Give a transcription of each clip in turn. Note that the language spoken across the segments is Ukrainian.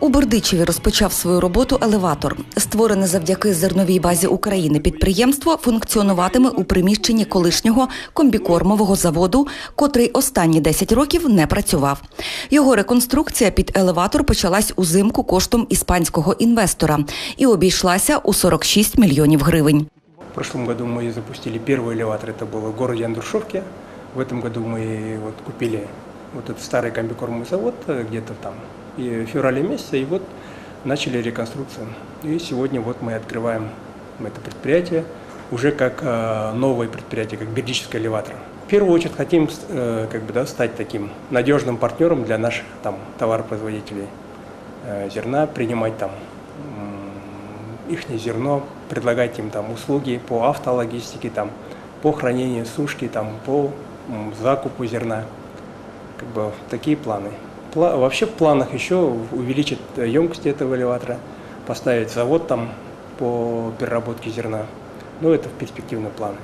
У Бердичеві розпочав свою роботу елеватор. Створене завдяки зерновій базі України підприємство функціонуватиме у приміщенні колишнього комбікормового заводу, котрий останні 10 років не працював. Його реконструкція під елеватор почалась узимку коштом іспанського інвестора і обійшлася у 46 мільйонів гривень. В прошлом году мы запустили первый элеватор, это было в городе Андрушовке. В этом году мы вот купили вот этот старый комбикормовый завод э, где-то там и в феврале месяце, и вот начали реконструкцию. И сегодня вот мы открываем это предприятие уже как э, новое предприятие, как бердический элеватор. В первую очередь хотим э, как бы, да, стать таким надежным партнером для наших там, товаропроизводителей э, зерна, принимать там их зерно, предлагать им там услуги по автологистике, там, по хранению сушки, там, по м, закупу зерна. Как бы такие планы. Пла- вообще в планах еще увеличить э, емкость этого элеватора, поставить завод там по переработке зерна. Ну, это в перспективные планы.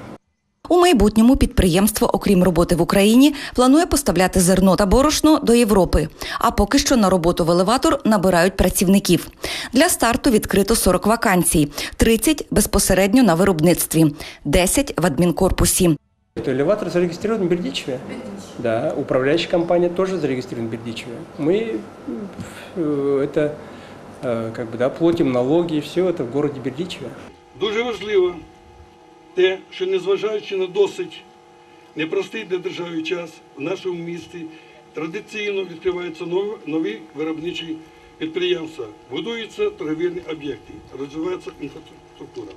У майбутньому підприємство, окрім роботи в Україні, планує поставляти зерно та борошно до Європи. А поки що на роботу в елеватор набирають працівників. Для старту відкрито 40 вакансій, 30 безпосередньо на виробництві, 10 в адмінкорпусі. Это элеватор зарегистрирован в Бердичеве. Да, управляющая компания тоже зарегистрирована в Бердичеве. Мы э, это э, как бы да, платим налоги, все это в городе Бердичеве. Дуже важливо те, що незважаючи на досить непростий для держави час в нашому місті традиційно відкриваються нові, нові виробничі підприємства, будуються торговельні об'єкти, розвивається інфраструктура.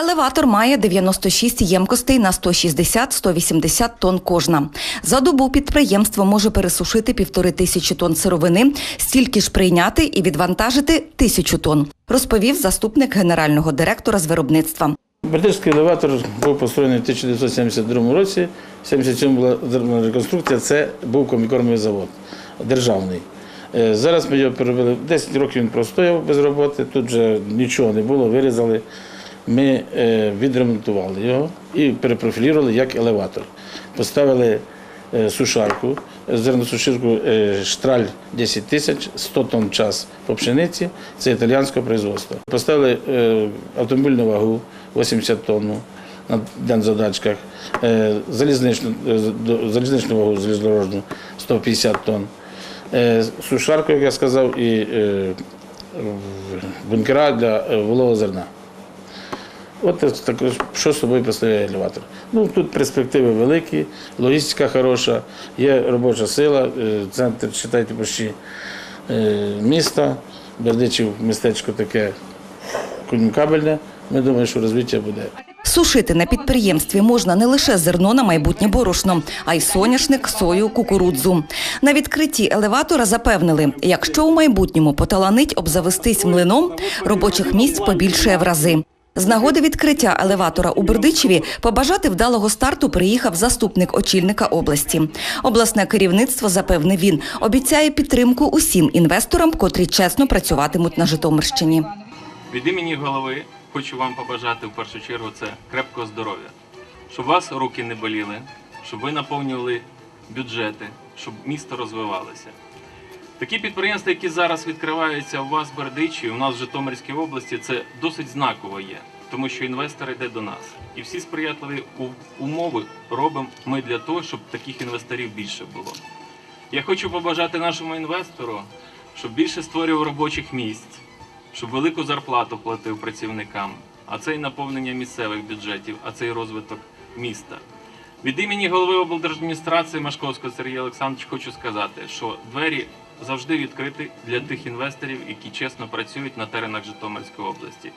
Елеватор має 96 ємкостей на 160-180 тонн кожна. За добу підприємство може пересушити півтори тисячі тонн сировини, стільки ж прийняти і відвантажити тисячу тонн, розповів заступник генерального директора з виробництва. Бердичський елеватор був построєний в 1972 році. В 77 була зроблена реконструкція. Це був комікормовий завод державний. Е, Зараз ми його переробили. 10 років він простояв без роботи. Тут вже нічого не було, вирізали. Ми е, відремонтували його і перепрофілірували як елеватор. Поставили е, сушарку, зерносуширку е, штраль 10 тисяч, 100 тонн час по пшениці, це італіянського производства. Поставили автомобільну вагу 80 тонн на дензадачках, залізничну, залізничну вагу залізнодорожну 150 тонн, сушарку, як я сказав, і бункера для волового зерна. От також, що собою представляє елеватор. Ну, тут перспективи великі, логістика хороша, є робоча сила, е, центр, читайте почти е, міста, Бердичів містечко таке комунікабельне. Ми думаємо, що розвиття буде. Сушити на підприємстві можна не лише зерно на майбутнє борошно, а й соняшник, сою, кукурудзу. На відкритті елеватора запевнили, якщо у майбутньому поталанить обзавестись млином, робочих місць побільшає в рази. З нагоди відкриття елеватора у Бердичеві побажати вдалого старту приїхав заступник очільника області. Обласне керівництво, запевнив він, обіцяє підтримку усім інвесторам, котрі чесно працюватимуть на Житомирщині. Від імені голови хочу вам побажати в першу чергу це крепкого здоров'я, щоб вас руки не боліли, щоб ви наповнювали бюджети, щоб місто розвивалося. Такі підприємства, які зараз відкриваються у вас в Бердичі, у нас в Житомирській області, це досить знаково є, тому що інвестор йде до нас. І всі сприятливі умови робимо ми для того, щоб таких інвесторів більше було. Я хочу побажати нашому інвестору, щоб більше створював робочих місць, щоб велику зарплату платив працівникам, а це і наповнення місцевих бюджетів, а це і розвиток міста. Від імені голови облдержадміністрації Машковського Сергія Олександровича хочу сказати, що двері завжди відкритий для тих інвесторів, які чесно працюють на теренах Житомирської області.